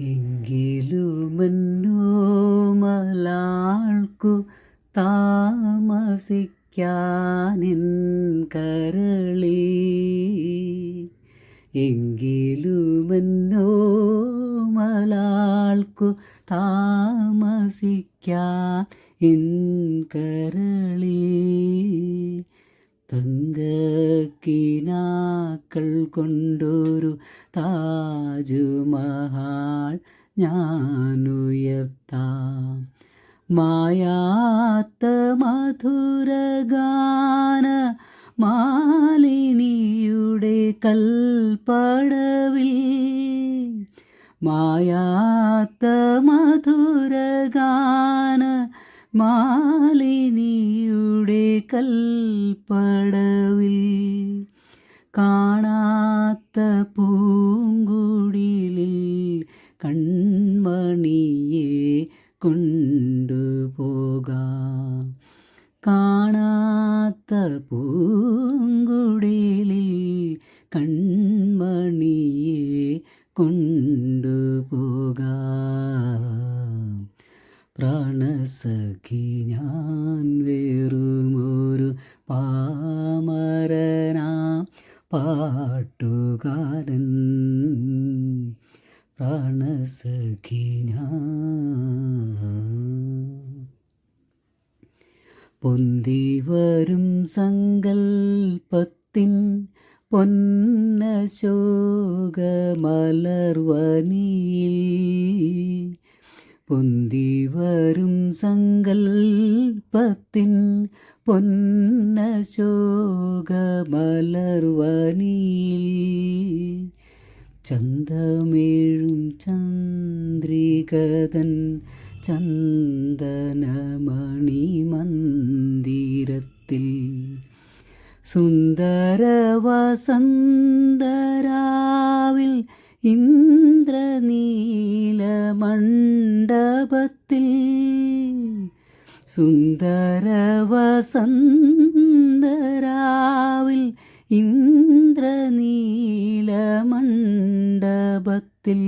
എങ്കിലുമെന്നോ മലാൾക്കു താമസിക്കാനിൻ കരളി. എങ്കിലുമെന്നോ മലാൾക്കു താമസിക്കാൻ ഇൻ കരളി തങ്കക്കിനാക്കൾ കൊണ്ടൊരു താജുമഹാൾ ഞാനുയർത്താം. മായാത്ത മധുരഗാന മാലിനിയുടെ കൽപ്പടവിൽ. മായാത്ത മധുരഗാന മാലിനിയുടെ കൽപ്പടവിൽ. കാണാത്ത പൂങ്കുടിലിൽ കൺമണിയെ കൊണ്ടുപോകാം. കാണാത്ത പൂങ്കുടിലിൽ കൺമണിയെ കൊണ്ടുപോകാം. പ്രാണസഖി പാട്ടുകാരൻ പ്രാണസഖി പൊന്തി വരും സങ്കൽപ്പത്തിൻ പൊന്നശോകമലർവനിയിൽ. പൊന്തി വരും സങ്കൽപ്പത്തിൻ പൊന്നശോകമലർവനിയിൽ ചന്തമേഴും ചന്ദ്രികതൻ ചന്ദനമണി മന്ദിരത്തിൽ. സുന്ദര വസന്തരാവിൽ ഇന്ദ്രനീല മണ്ഡപത്തിൽ സുന്ദര ഇന്ദ്രനീലമണ്ഡപത്തിൽ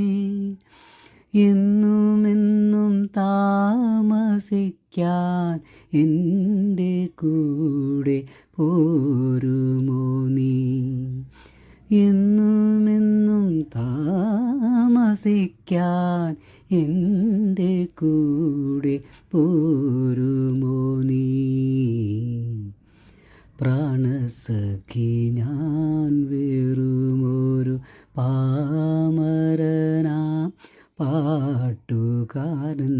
എന്നും എന്നും എന്നുമെന്നും താമസിക്കാൻ എന്റെ കൂടെ പോരുമോ? താമസിക്കാൻ എന്റെ കൂടെ പോരുമോ നീ? പ്രാണസഖി ഞാൻ വെറുമൊരു പാമരന പാട്ടുകാരൻ.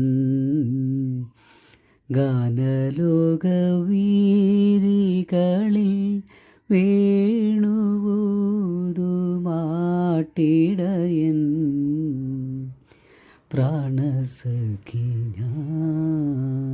ഗാനലോകവീതികളിൽ വേണുവൂതുമാട്ടിടയൻ പ്രാണസഖി ഞാൻ.